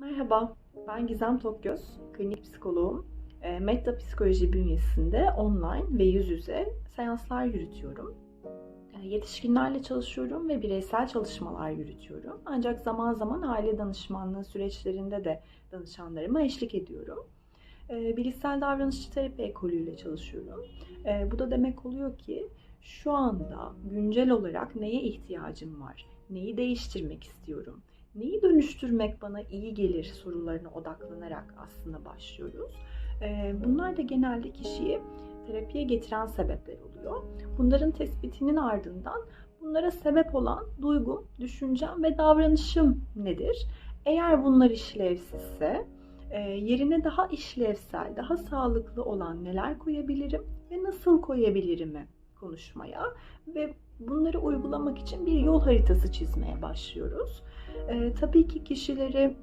Merhaba, ben Gizem Tokgöz, klinik psikoloğum. E, Metta Psikoloji bünyesinde online ve yüz yüze seanslar yürütüyorum. E, Yetişkinlerle çalışıyorum ve bireysel çalışmalar yürütüyorum. Ancak zaman zaman aile danışmanlığı süreçlerinde de danışanlarıma eşlik ediyorum. E, Bilişsel davranışçı terapi ekolüyle çalışıyorum. Bu da demek oluyor ki şu anda güncel olarak neye ihtiyacım var? Neyi değiştirmek istiyorum? Neyi dönüştürmek bana iyi gelir sorularına odaklanarak aslında başlıyoruz. Ee, Bunlar da genelde kişiyi terapiye getiren sebepler oluyor. Bunların tespitinin ardından bunlara sebep olan duygum, düşüncem ve davranışım nedir? Eğer bunlar işlevsizse e, yerine daha işlevsel, daha sağlıklı olan neler koyabilirim ve nasıl koyabilirimi konuşmaya ve bunları uygulamak için bir yol haritası çizmeye başlıyoruz. Ee, tabii ki kişileri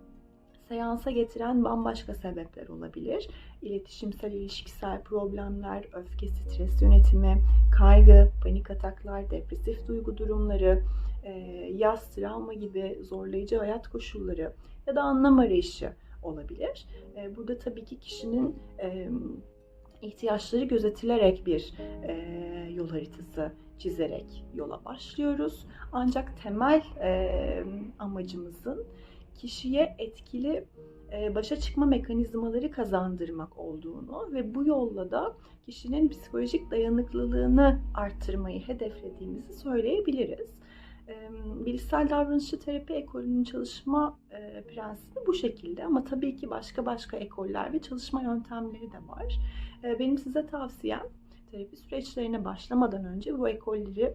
seansa getiren bambaşka sebepler olabilir. İletişimsel, ilişkisel problemler, öfke, stres yönetimi, kaygı, panik ataklar, depresif duygu durumları, e, yaz, travma gibi zorlayıcı hayat koşulları ya da anlam arayışı olabilir. E, burada tabii ki kişinin ihtiyaçları gözetilerek bir e, yol haritası çizerek yola başlıyoruz. Ancak temel e, amacımızın kişiye etkili e, başa çıkma mekanizmaları kazandırmak olduğunu ve bu yolla da kişinin psikolojik dayanıklılığını arttırmayı hedeflediğimizi söyleyebiliriz. Bilişsel davranışçı terapi ekolünün çalışma e, prensibi bu şekilde ama tabii ki başka başka ekoller ve çalışma yöntemleri de var. E, benim size tavsiyem terapi süreçlerine başlamadan önce bu ekolleri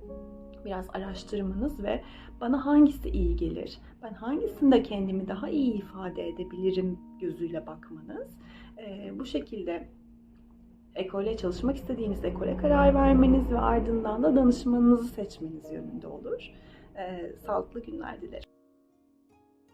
biraz araştırmanız ve bana hangisi iyi gelir, ben hangisinde kendimi daha iyi ifade edebilirim gözüyle bakmanız. E, bu şekilde ekole çalışmak istediğiniz ekole karar vermeniz ve ardından da danışmanınızı seçmeniz yönünde olur. E, sağlıklı günler dilerim.